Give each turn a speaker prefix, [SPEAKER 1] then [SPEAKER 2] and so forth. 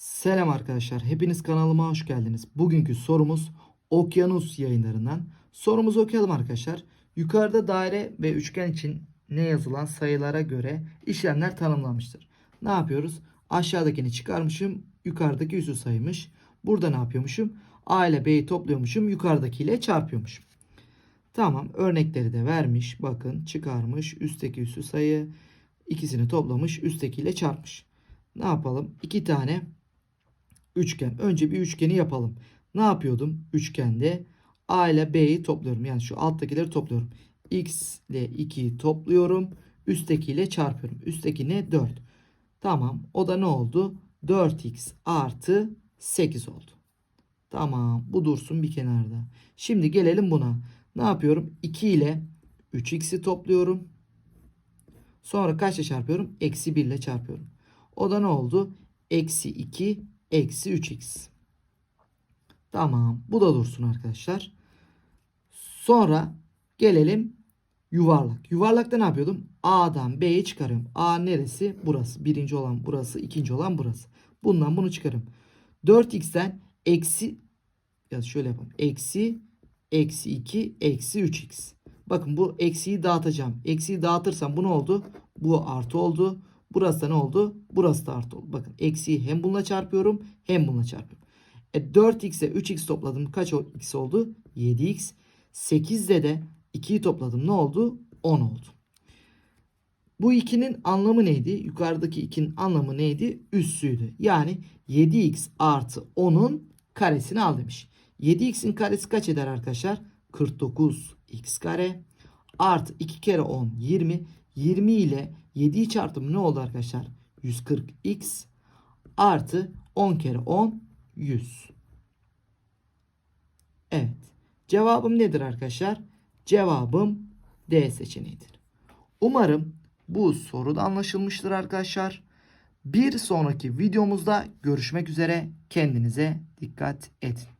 [SPEAKER 1] Selam arkadaşlar. Hepiniz kanalıma hoş geldiniz. Bugünkü sorumuz Okyanus yayınlarından. Sorumuzu okuyalım arkadaşlar. Yukarıda daire ve üçgen için ne yazılan sayılara göre işlemler tanımlanmıştır. Ne yapıyoruz? Aşağıdakini çıkarmışım. Yukarıdaki üssü saymış. Burada ne yapıyormuşum? A ile B'yi topluyormuşum. Yukarıdakiyle çarpıyormuşum. Tamam. Örnekleri de vermiş. Bakın çıkarmış. Üstteki üssü sayı. ikisini toplamış. Üsttekiyle çarpmış. Ne yapalım? İki tane üçgen. Önce bir üçgeni yapalım. Ne yapıyordum? Üçgende A ile B'yi topluyorum. Yani şu alttakileri topluyorum. X ile 2'yi topluyorum. Üsttekiyle çarpıyorum. Üstteki ne? 4. Tamam. O da ne oldu? 4x artı 8 oldu. Tamam. Bu dursun bir kenarda. Şimdi gelelim buna. Ne yapıyorum? 2 ile 3x'i topluyorum. Sonra kaçla çarpıyorum? Eksi 1 ile çarpıyorum. O da ne oldu? Eksi 2 eksi 3x. Tamam. Bu da dursun arkadaşlar. Sonra gelelim yuvarlak. Yuvarlakta ne yapıyordum? A'dan B'yi çıkarıyorum. A neresi? Burası. Birinci olan burası. ikinci olan burası. Bundan bunu çıkarım. 4x'ten eksi ya şöyle yapalım. Eksi eksi 2 eksi 3x. Bakın bu eksiyi dağıtacağım. Eksiyi dağıtırsam bu ne oldu? Bu artı oldu. Burası da ne oldu? Burası da artı oldu. Bakın eksiyi hem bununla çarpıyorum hem bununla çarpıyorum. E 4x ile 3x topladım. Kaç x oldu? 7x. 8'de de 2'yi topladım. Ne oldu? 10 oldu. Bu 2'nin anlamı neydi? Yukarıdaki 2'nin anlamı neydi? Üssüydü. Yani 7x artı 10'un karesini al demiş. 7x'in karesi kaç eder arkadaşlar? 49x kare artı 2 kere 10 20. 20 ile 7'yi çarptım ne oldu arkadaşlar? 140x artı 10 kere 10 100. Evet. Cevabım nedir arkadaşlar? Cevabım D seçeneğidir. Umarım bu soru da anlaşılmıştır arkadaşlar. Bir sonraki videomuzda görüşmek üzere. Kendinize dikkat edin.